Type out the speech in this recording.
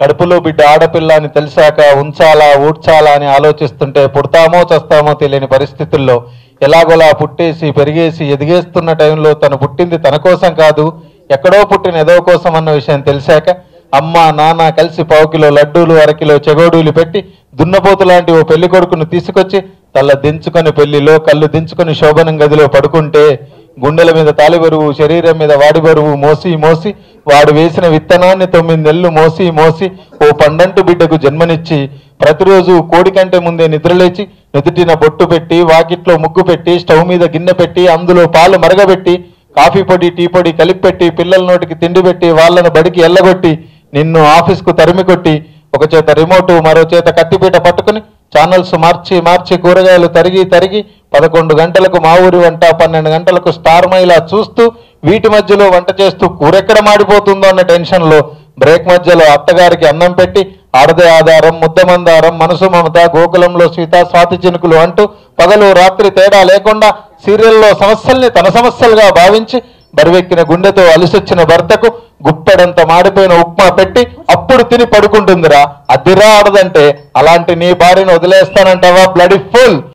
కడుపులో బిడ్డ ఆడపిల్ల అని తెలిసాక ఉంచాలా ఊడ్చాలా అని ఆలోచిస్తుంటే పుడతామో చస్తామో తెలియని పరిస్థితుల్లో ఎలాగోలా పుట్టేసి పెరిగేసి ఎదిగేస్తున్న టైంలో తను పుట్టింది తన కోసం కాదు ఎక్కడో పుట్టిన ఏదో కోసం అన్న విషయం తెలిసాక అమ్మ నాన్న కలిసి పావు కిలో లడ్డూలు అరకిలో చెగోడూలు పెట్టి దున్నపోతు లాంటి ఓ పెళ్ళి కొడుకును తీసుకొచ్చి తల దించుకొని పెళ్ళిలో కళ్ళు దించుకొని శోభనం గదిలో పడుకుంటే గుండెల మీద తాలి బరువు శరీరం మీద వాడి బరువు మోసి మోసి వాడు వేసిన విత్తనాన్ని తొమ్మిది నెలలు మోసి మోసి ఓ పండంటు బిడ్డకు జన్మనిచ్చి ప్రతిరోజు కోడి కంటే ముందే నిద్రలేచి నుదుటిన బొట్టు పెట్టి వాకిట్లో ముగ్గు పెట్టి స్టవ్ మీద గిన్నె పెట్టి అందులో పాలు మరగబెట్టి కాఫీ పొడి టీ పొడి కలిపెట్టి పిల్లల నోటికి తిండి పెట్టి వాళ్ళను బడికి ఎల్లగొట్టి నిన్ను ఆఫీస్కు తరిమి కొట్టి ఒక చేత రిమోటు మరో చేత కత్తిపీట పట్టుకుని ఛానల్స్ మార్చి మార్చి కూరగాయలు తరిగి తరిగి పదకొండు గంటలకు మా ఊరి వంట పన్నెండు గంటలకు స్టార్ మైలా చూస్తూ వీటి మధ్యలో వంట చేస్తూ కూరెక్కడ మాడిపోతుందో అన్న టెన్షన్లో బ్రేక్ మధ్యలో అత్తగారికి అన్నం పెట్టి ఆడదే ఆధారం ముద్దమందారం మనసు మమత గోకులంలో సీత స్వాతి చినుకులు అంటూ పగలు రాత్రి తేడా లేకుండా సీరియల్లో సమస్యల్ని తన సమస్యలుగా భావించి బరువెక్కిన గుండెతో అలిసొచ్చిన భర్తకు గుప్పెడంత మాడిపోయిన ఉప్మా పెట్టి అప్పుడు తిని పడుకుంటుందిరా. అదిరా ఆడదంటే అలాంటి నీ భార్యను వదిలేస్తానంటావా బ్లడీ ఫుల్?